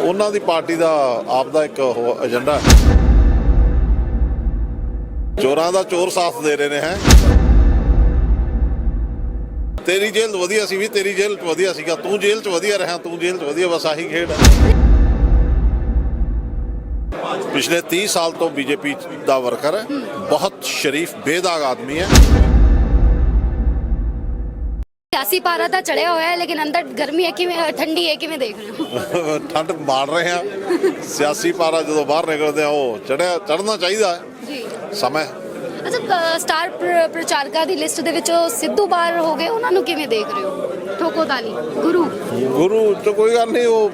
ਉਹਨਾਂ ਦੀ ਪਾਰਟੀ ਦਾ ਆਪ ਦਾ ਇੱਕ ਏਜੰਡਾ ਹੈ। ਚੋਰਾਂ ਦਾ ਚੋਰ ਸਾਥ ਦੇ ਰਹੇ ਨੇ ਹੈ। ਤੇਰੀ ਜੇਲ੍ਹ ਵਧੀਆ ਸੀ ਵੀ ਤੇਰੀ ਜੇਲ੍ਹ ਚ ਵਧੀਆ ਸੀਗਾ। ਤੂੰ ਜੇਲ੍ਹ ਚ ਵਧੀਆ ਰਿਹਾ, ਤੂੰ ਜੇਲ੍ਹ ਚ ਵਧੀਆ, ਬਸ ਆਹੀ ਖੇਡ ਹੈ। ਪਿਛਲੇ 30 ਸਾਲ ਤੋਂ ਬੀਜੇਪੀ ਦਾ ਵਰਕਰ ਹੈ। ਬਹੁਤ ਸ਼ਰੀਫ, ਬੇਦਾਗ ਆਦਮੀ ਹੈ। ਸਿਆਸੀ ਪਾਰਾ ਤਾਂ ਚੜਿਆ ਹੋਇਆ ਹੈ ਲੇਕਿਨ ਅੰਦਰ ਗਰਮੀ ਹੈ ਕਿਵੇਂ ਠੰਡੀ ਹੈ ਕਿਵੇਂ ਦੇਖ ਰਹੇ ਹੋ? ਠੰਡ ਮਾਰ ਰਹੇ ਆ ਸਿਆਸੀ ਪਾਰਾ ਜਦੋਂ ਬਾਹਰ ਨਿਕਲਦੇ ਆ ਉਹ ਚੜਿਆ ਚੜਨਾ ਚਾਹੀਦਾ ਹੈ। ਜੀ। ਸਮੇਂ। ਅੱਛਾ ਪ- ਸਟਾਰ ਪ੍ਰ- ਪ੍ਰਚਾਰਕਾਂ ਦੀ ਲਿਸਟ ਦੇ ਵਿੱਚੋਂ ਸਿੱਧੂ ਬਾਹਰ ਹੋ ਗਏ ਉਹਨਾਂ ਨੂੰ ਕਿਵੇਂ ਦੇਖ ਰਹੇ ਹੋ? ਠੋਕੋ ਤਾਲੀ। ਗੁਰੂ। ਗੁਰੂ ਚ ਕੋਈ ਗੱਲ ਨਹੀਂ ਉਹ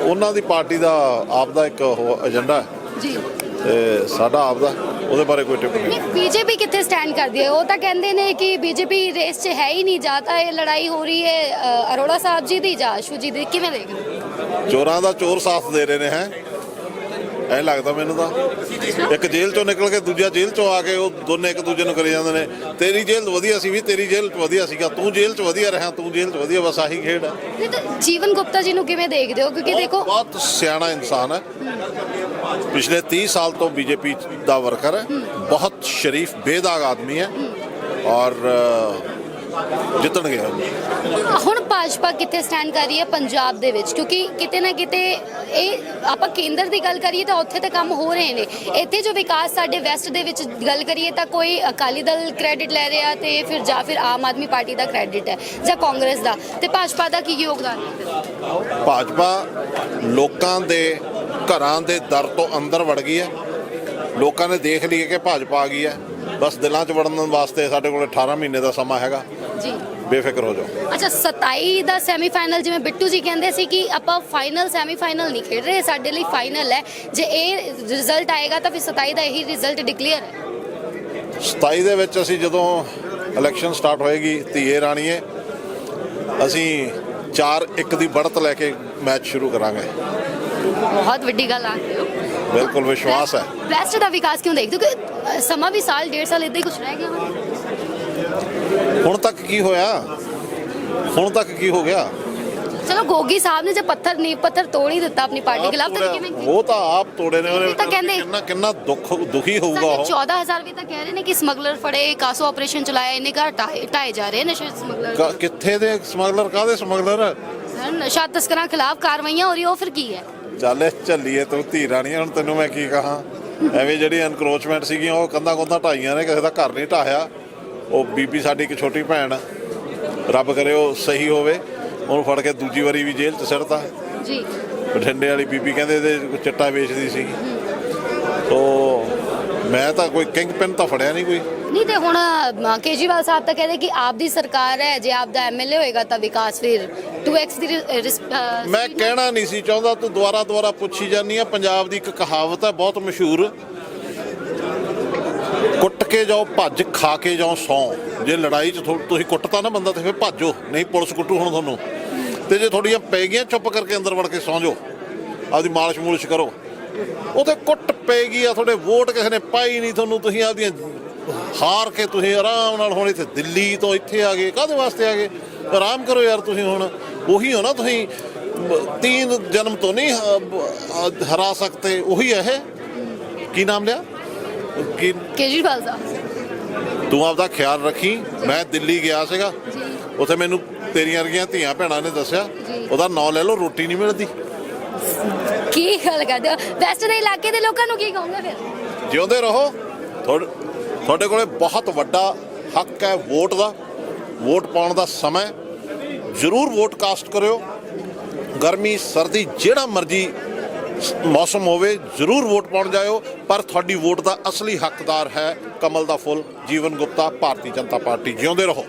ਉਹਨਾਂ ਦੀ ਪਾਰਟੀ ਦਾ ਆਪ ਦਾ ਇੱਕ ਉਹ ਏਜੰਡਾ ਹੈ। ਜੀ। ਸਾਡਾ ਆਪ ਦਾ ਉਹਦੇ ਬਾਰੇ ਕੋਈ ਟਿੱਪਣੀ ਨਹੀਂ। ਬੀਜੇਪੀ ਕਿੱਥੇ ਸਟੈਂਡ ਕਰਦੀ ਹੈ? ਉਹ ਤਾਂ ਕਹਿੰਦੇ ਨੇ ਕਿ ਬੀਜੇਪੀ ਰੇਸ 'ਚ ਹੈ ਹੀ ਨਹੀਂ ਜਾਤਾ ਇਹ ਲੜਾਈ ਹੋ ਰਹੀ ਹੈ ਅਰੋੜਾ ਸਾਹਿਬ ਜੀ ਦੀ ਜਾਂ ਆਸ਼ੂ ਜੀ ਦੀ ਕਿਵੇਂ ਦੇਖ ਰਹੇ ਹੋ? ਚੋਰਾਂ ਦਾ ਚੋਰ ਸਾਥ ਦੇ ਰਹੇ ਨੇ ਹੈ? ਐ ਲੱਗਦਾ ਮੈਨੂੰ ਤਾਂ। ਇੱਕ ਜੇਲ੍ਹ ਚੋਂ ਨਿਕਲ ਕੇ ਦੂਜਾ ਜੇਲ੍ਹ ਚੋਂ ਆ ਕੇ ਉਹ ਦੋਨੇ ਇੱਕ ਦੂਜੇ ਨੂੰ ਕਰੀ ਜਾਂਦੇ ਨੇ। ਤੇਰੀ ਜੇਲ੍ਹ ਵਧੀਆ ਸੀ ਵੀ ਤੇਰੀ ਜੇਲ੍ਹ ਵਧੀਆ ਸੀਗਾ। ਤੂੰ ਜੇਲ੍ਹ ਚ ਵਧੀਆ ਰਿਹਾ ਤੂੰ ਜੇਲ੍ਹ ਚ ਵਧੀਆ ਬਸ ਆਹੀ ਖੇਡ ਹੈ ਜੀਵਨ ਗੁਪਤਾ ਜੀ ਨੂੰ ਕਿਵੇਂ ਦੇਖਦੇ ਹੋ? ਕਿਉਂਕਿ ਦੇਖੋ ਬਹੁਤ ਸਿਆਣਾ ਇਨਸਾਨ ਹੈ। ਪਿਛਲੇ 30 ਸਾਲ ਤੋਂ ਬੀਜੇਪੀ ਦਾ ਵਰਕਰ ਹੈ। ਬਹੁਤ ਸ਼ਰੀਫ ਬੇਦਾਗ ਆਦਮੀ ਹੈ। ਔਰ ਜਿੱਤਣਗੇ। ਹੁਣ ਭਾਜਪਾ ਕਿੱਥੇ ਸਟੈਂਡ ਕਰ ਰਹੀ ਹੈ ਪੰਜਾਬ ਦੇ ਵਿੱਚ? ਕਿਉਂਕਿ ਕਿਤੇ ਨਾ ਕਿਤੇ ਇਹ ਆਪਾਂ ਕੇਂਦਰ ਦੀ ਗੱਲ ਕਰੀਏ ਤਾਂ ਉੱਥੇ ਤਾਂ ਕੰਮ ਹੋ ਰਹੇ ਨੇ। ਇੱਥੇ ਜੋ ਵਿਕਾਸ ਸਾਡੇ ਵੈਸਟ ਦੇ ਵਿੱਚ ਗੱਲ ਕਰੀਏ ਤਾਂ ਕੋਈ ਅਕਾਲੀ ਦਲ ਕ੍ਰੈਡਿਟ ਲੈ ਰਿਹਾ ਤੇ ਫਿਰ ਜਾਂ ਫਿਰ ਆਮ ਆਦਮੀ ਪਾਰਟੀ ਦਾ ਕ੍ਰੈਡਿਟ ਹੈ ਜਾਂ ਕਾਂਗਰਸ ਦਾ। ਤੇ ਭਾਜਪਾ ਦਾ ਕੀ ਯੋਗਦਾਨ ਹੈ? ਭਾਜਪਾ ਲੋਕਾਂ ਦੇ ਘਰਾਂ ਦੇ ਦਰ ਤੋਂ ਅੰਦਰ ਵੜ ਗਈ ਹੈ। ਲੋਕਾਂ ਨੇ ਦੇਖ ਲਈ ਕਿ ਭਾਜਪਾ ਆ ਗਈ ਹੈ। ਬਸ ਦਿਲਾਂ 'ਚ ਵੜਨ ਵਾਸਤੇ ਸਾਡੇ ਕੋਲ 18 ਮਹੀਨੇ ਦਾ ਸਮਾਂ ਹੈਗਾ। ਜੀ। ਬੇਫਿਕਰ ਹੋ ਜਾਓ। ਅੱਛਾ 27 ਦਾ ਸੈਮੀਫਾਈਨਲ ਜਿਵੇਂ ਬਿੱਟੂ ਜੀ ਕਹਿੰਦੇ ਸੀ ਕਿ ਆਪਾਂ ਫਾਈਨਲ ਸੈਮੀਫਾਈਨਲ ਨਹੀਂ ਖੇਡ ਰਹੇ ਸਾਡੇ ਲਈ ਫਾਈਨਲ ਹੈ। ਜੇ ਇਹ ਰਿਜ਼ਲਟ ਆਏਗਾ ਤਾਂ ਫਿਰ 27 ਦਾ ਇਹੀ ਰਿਜ਼ਲਟ ਡਿਕਲੇਅਰ ਹੈ। 27 ਦੇ ਵਿੱਚ ਅਸੀਂ ਜਦੋਂ ਇਲੈਕਸ਼ਨ ਸਟਾਰਟ ਹੋਏਗੀ ਧੀਏ ਰਾਣੀਏ ਅਸੀਂ 4-1 ਦੀ ਬੜਤ ਲੈ ਕੇ ਮੈਚ ਸ਼ੁਰੂ ਕਰਾਂਗੇ। ਬਹੁਤ ਵੱਡੀ ਗੱਲ ਆਖਦੇ ਹੋ ਬਿਲਕੁਲ ਵਿਸ਼ਵਾਸ ਹੈ। ਵੈਸਟ ਦਾ ਵਿਕਾਸ ਕਿਉਂ ਦੇਖਦੇ ਹੋ? ਕਿ ਸਮਾਂ ਵੀ ਸਾਲ ਡੇਢ ਸਾਲ ਇਦਾਂ ਹੀ ਕੁਝ ਰਹਿ ਗਿਆ ਵਾ। ਹੁਣ ਤੱਕ ਕੀ ਹੋਇਆ? ਹੁਣ ਤੱਕ ਕੀ ਹੋ ਗਿਆ? ਚਲੋ ਗੋਗੀ ਸਾਹਿਬ ਨੇ ਜੇ ਪੱਥਰ ਨਹੀਂ ਪੱਥਰ ਤੋੜ ਹੀ ਦਿੱਤਾ ਆਪਣੀ ਪਾਰਟੀ ਖਿਲਾਫ ਤਾਂ। ਕਿਵੇਂ ਉਹ ਤਾਂ ਆਪ ਤੋੜੇ ਨੇ ਉਹਨੇ। ਇਹ ਤਾਂ ਕਹਿੰਦੇ- ਕਿੰਨਾ ਕਿੰਨਾ ਦੁੱਖ ਦੁਖੀ ਹੋਊਗਾ ਉਹ। 14000 ਵੀ ਤਾਂ ਕਹਿ ਰਹੇ ਨੇ ਕਿ ਸਮਗਲਰ ਫੜੇ ਕਾਸੋ ਆਪਰੇਸ਼ਨ ਚਲਾਇਆ ਇਹਨੇ ਘਰ ਢਾਏ ਜਾ ਰਹੇ ਨਸ਼ੇ ਸਮਗਲਰ ਕਿੱਥੇ ਦੇ ਸਮਗਲਰ? ਕਾਦੇ ਸਮਗਲਰ? ਨਸ਼ਾ ਤਸਕਰਾਂ ਖਿਲਾਫ ਕਾਰਵਾਈਆਂ ਹੋ ਰਹੀ ਉਹ ਫਿਰ ਕੀ ਹੈ? ਚੱਲ ਝੱਲੀਏ ਤੂੰ ਧੀ ਰਾਣੀ ਹੁਣ ਤੈਨੂੰ ਮੈਂ ਕੀ ਕਹਾਂ? ਐਵੇਂ ਜਿਹੜੀ ਐਨਕਰੋਚਮੈਂਟ ਸੀਗੀਆਂ ਉਹ ਕੰਧਾਂ ਕੰਧਾਂ ਢਾਈਆਂ ਨੇ ਕਿਸੇ ਦਾ ਘਰ ਨਹੀਂ ਢਾਹਿਆ। ਉਹ ਬੀਬੀ ਸਾਡੀ ਇੱਕ ਛੋਟੀ ਭੈਣ ਰੱਬ ਕਰੇ ਉਹ ਸਹੀ ਹੋਵੇ ਉਹਨੂੰ ਫੜ ਕੇ ਦੂਜੀ ਵਾਰੀ ਵੀ ਜੇਲ੍ਹ 'ਚ ਸਿੱਟਦਾ ਜੀ। ਬਠਿੰਡੇ ਵਾਲੀ ਬੀਬੀ ਕਹਿੰਦੇ ਇਹਦੇ ਚਿੱਟਾ ਵੇਚਦੀ ਸੀ। ਤੋ ਮੈਂ ਤਾਂ ਕੋਈ ਕਿੰਗ ਪਿੰਨ ਤਾਂ ਫੜਿਆ ਨਹੀਂ ਕੋਈ। ਨਹੀਂ ਤੇ ਹੁਣ ਅ, ਕੇਜਰੀਵਾਲ ਸਾਹਿਬ ਤਾਂ ਕਹਿੰਦੇ ਕਿ ਆਪ ਦੀ ਸਰਕਾਰ ਹੈ ਜੇ ਆਪ ਦਾ ਐਮਐਲਏ ਹੋਏਗਾ ਤਾਂ ਵਿਕਾਸ ਫਿਰ 2x ਦੀ ਮੈਂ ਕਹਿਣਾ ਨਹੀਂ ਸੀ ਚਾਹੁੰਦਾ ਤੂੰ ਦੁਬਾਰਾ ਦੁਬਾਰਾ ਪੁੱਛੀ ਜਾਂਦੀ ਆ। ਪੰਜਾਬ ਦੀ ਇੱਕ ਕਹਾਵਤ ਹੈ ਬਹੁਤ ਮਸ਼ਹੂਰ। ਕੁੱਟ ਕੇ ਜਾਓ, ਭੱਜ ਖਾ ਕੇ ਜਾਓ, ਸੌ। ਜੇ ਲੜਾਈ 'ਚ ਥੋ- ਤੁਸੀਂ ਕੁੱਟਤਾ ਨਾ ਬੰਦਾ, ਤੇ ਫਿਰ ਭੱਜੋ। ਨਹੀਂ ਪੁਲਿਸ ਕੁੱਟੂ ਹੁਣ ਤੁਹਾਨੂੰ। ਤੇ ਜੇ ਤੁਹਾਡੀਆਂ ਪੈ ਗਈਆਂ ਚੁੱਪ ਕਰਕੇ ਅੰਦਰ ਵੜ ਕੇ ਸੌਂ ਜਾਓ, ਆਪਦੀ ਮਾਲਿਸ਼ ਮੂਲਿਸ਼ ਕਰੋ। ਉਥੇ ਕੁੱਟ ਪੈਗੀ ਆ, ਤੁਹਾਡੇ ਵੋਟ ਕਿਸੇ ਨੇ ਪਾਈ ਨਹੀਂ ਤੁਹਾਨੂੰ। ਤੁਸੀਂ ਆਪਦੀਆਂ ਹਾਰ ਕੇ ਤੁਸੀਂ ਆਰਾਮ ਨਾਲ ਹੁਣ ਇੱਥੇ ਦਿੱਲੀ ਤੋਂ ਇੱਥੇ ਆ ਗਏ, ਕਾਹਦੇ ਵਾਸਤੇ ਆ ਗਏ? ਆਰਾਮ ਕਰੋ ਯਾਰ ਤੁਸੀਂ ਹੁਣ। ਉਹੀ ਹੋ ਨਾ ਤੁਸੀਂ, ਤੀਨ ਜਨਮ ਤੋਂ ਨਹੀਂ ਹਰਾ ਸਕਦੇ, ਉਹੀ ਹੈ ਇਹ। ਕੀ ਨਾਮ ਲਿਆ? ਕੀ ਕੇਜਰੀਵਾਲ ਸਾਹਿਬ। ਤੂੰ ਆਪਦਾ ਖਿਆਲ ਰੱਖੀ ਮੈਂ ਦਿੱਲੀ ਗਿਆ ਸੀਗਾ। ਉੱਥੇ ਮੈਨੂੰ ਤੇਰੀਆਂ ਵਰਗੀਆਂ ਧੀਆਂ ਭੈਣਾਂ ਨੇ ਦੱਸਿਆ। ਉਹਦਾ ਨਾਂ ਲੈ ਲਓ ਰੋਟੀ ਨਹੀਂ ਮਿਲਦੀ। ਕੀ ਗੱਲ ਕਰਦੇ ਹੋ? ਵੈਸਟ ਦੇ ਇਲਾਕੇ ਦੇ ਲੋਕਾਂ ਨੂੰ ਕੀ ਕਹੋਗੇ ਫਿਰ? ਜਿਉਂਦੇ ਰਹੋ। ਤੁਹਾਡੇ ਕੋਲੇ ਬਹੁਤ ਵੱਡਾ ਹੱਕ ਹੈ ਵੋਟ ਦਾ। ਵੋਟ ਪਾਉਣ ਦਾ ਸਮਾਂ। ਜ਼ਰੂਰ ਵੋਟ ਕਾਸਟ ਕਰਿਓ। ਗਰਮੀ ਸਰਦੀ ਜਿਹੜਾ ਮਰਜ਼ੀ ਮੌਸਮ ਹੋਵੇ, ਜ਼ਰੂਰ ਵੋਟ ਪਾਉਣ ਜਾਇਓ, ਪਰ ਤੁਹਾਡੀ ਵੋਟ ਦਾ ਅਸਲੀ ਹੱਕਦਾਰ ਹੈ ਕਮਲ ਦਾ ਫੁੱਲ। ਜੀਵਨ ਗੁਪਤਾ, ਭਾਰਤੀ ਜਨਤਾ ਪਾਰਟੀ, ਜਿਉਂਦੇ ਰਹੋ।